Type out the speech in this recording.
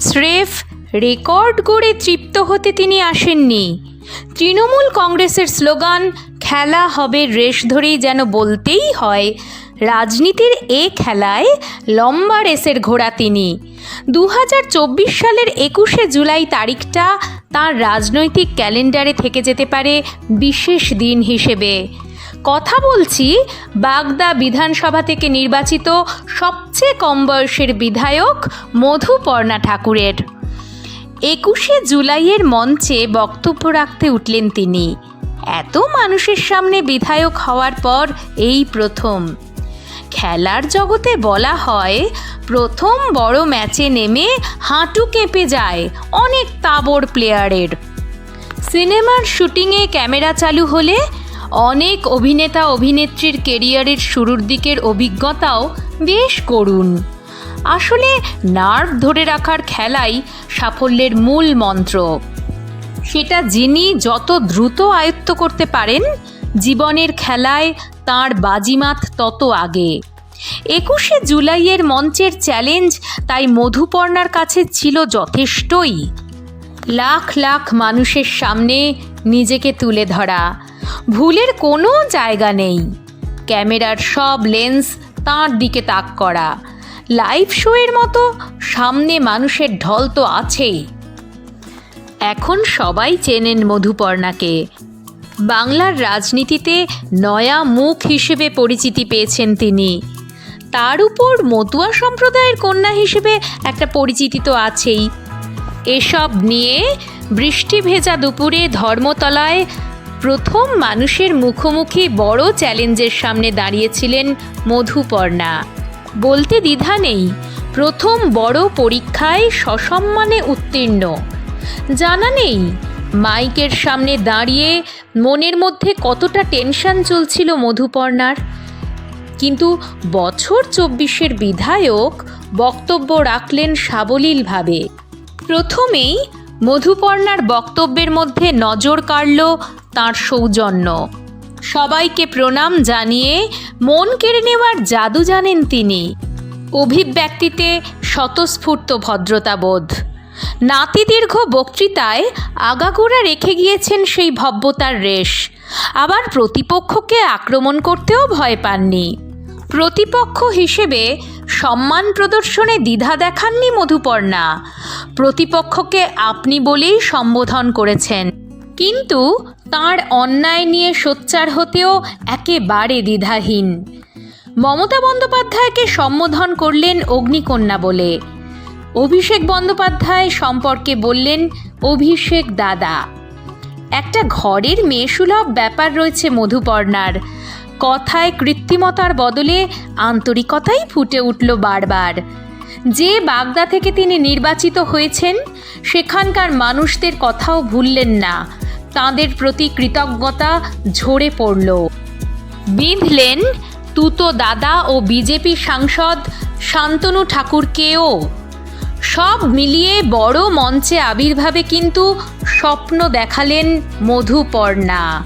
স্রেফ রেকর্ড গড়ে তৃপ্ত হতে তিনি আসেননি। তৃণমূল কংগ্রেসের স্লোগান, খেলা হবে রেশ ধরেই যেন বলতেই হয় রাজনীতির এ খেলায় লম্বা রেসের ঘোড়া তিনি। দু হাজার চব্বিশ সালের একুশে জুলাই তারিখটা তার রাজনৈতিক ক্যালেন্ডারে থেকে যেতে পারে বিশেষ দিন হিসেবে। কথা বলছি, বাগদা বিধানসভা থেকে নির্বাচিত সবচেয়ে কম বয়সের বিধায়ক মধুপর্ণা ঠাকুরের। একুশে জুলাইয়ের মঞ্চে বক্তব্য রাখতে উঠলেন তিনি। এত মানুষের সামনে বিধায়ক হওয়ার পর এই প্রথম। খেলার জগতে বলা হয়, প্রথম বড় ম্যাচে নেমে হাঁটু কেঁপে যায় অনেক তাবড় প্লেয়ারের সিনেমার শুটিংয়ে ক্যামেরা চালু হলে অনেক অভিনেতা অভিনেত্রীর কেরিয়ারের শুরুর দিকের অভিজ্ঞতাও বেশ করুণ। আসলে নার্ভ ধরে রাখার খেলাই সাফল্যের মূল মন্ত্র। সেটা যিনি যত দ্রুত আয়ত্ত করতে পারেন, জীবনের খেলায় তার বাজিমাত তত আগে। একুশে জুলাইয়ের মঞ্চের চ্যালেঞ্জ তাই মধুপর্ণার কাছে ছিল যথেষ্টই। লাখ লাখ মানুষের সামনে নিজেকে তুলে ধরা। ভুলের কোনো জায়গা নেই। ক্যামেরার সব লেন্স তার দিকে তাক করা। লাইভ শোয়ের মতো সামনে মানুষের ঢল তো আছেই। এখন সবাই চেনেন মধুপর্ণাকে। বাংলার রাজনীতিতে নয়া মুখ হিসেবে পরিচিতি পেয়েছেন তিনি। তার উপর মতুয়া সম্প্রদায়ের কন্যা হিসেবে একটা পরিচিতি তো আছেই। এসব নিয়ে বৃষ্টি ভেজা দুপুরে ধর্মতলায় প্রথম মানুষের মুখোমুখি বড় চ্যালেঞ্জের সামনে দাঁড়িয়েছিলেন মধুপর্ণা। বলতে দ্বিধা নেই, প্রথম বড় পরীক্ষায় সসম্মানে উত্তীর্ণ। জানা নেই, মাইকের সামনে দাঁড়িয়ে মনের মধ্যে কতটা টেনশন চলছিল মধুপর্ণার। কিন্তু বছর চব্বিশের বিধায়ক বক্তব্য রাখলেন সাবলীলভাবে। প্রথমেই মধুপর্ণার বক্তব্যের মধ্যে নজর কাড়ল তার সৌজন্য। সবাইকে প্রণাম জানিয়ে মন কেড়ে নেওয়ার জাদু জানেন তিনি। অভিব্যক্তিতে স্বতঃস্ফূর্ত ভদ্রতাবোধ। নাতিদীর্ঘ বক্তৃতায় আগাগোড়া রেখে গিয়েছেন সেই ভব্যতার রেশ। আবার প্রতিপক্ষকে আক্রমণ করতেও ভয় পাননি। প্রতিপক্ষ হিসেবে সম্মান প্রদর্শনে দ্বিধা দেখাননি মধুপর্ণা। প্রতিপক্ষকে আপনি বলেই সম্বোধন করেছেন। কিন্তু তার অন্যায় নিয়ে সোচ্চার হতেও একেবারে দ্বিধাহীন। মমতা বন্দ্যোপাধ্যায়কে সম্বোধন করলেন অগ্নিকন্যা বলে। অভিষেক বন্দ্যোপাধ্যায় সম্পর্কে বললেন, অভিষেক দাদা, একটা ঘরের মেয়েসুলভ ব্যাপার রয়েছে মধুপর্ণার। কথায় কৃত্রিমতার বদলে আন্তরিকতাই ফুটে উঠল বারবার। যে বাগদা থেকে তিনি নির্বাচিত হয়েছেন, সেখানকার মানুষদের কথাও ভুললেন না। তাদের প্রতি কৃতজ্ঞতা ঝরে পড়ল। বিঁধলেন তুতো দাদা ও বিজেপি সাংসদ শান্তনু ঠাকুরকেও। সব মিলিয়ে বড় মঞ্চে আবির্ভাবে কিন্তু স্বপ্ন দেখালেন মধুপর্ণা।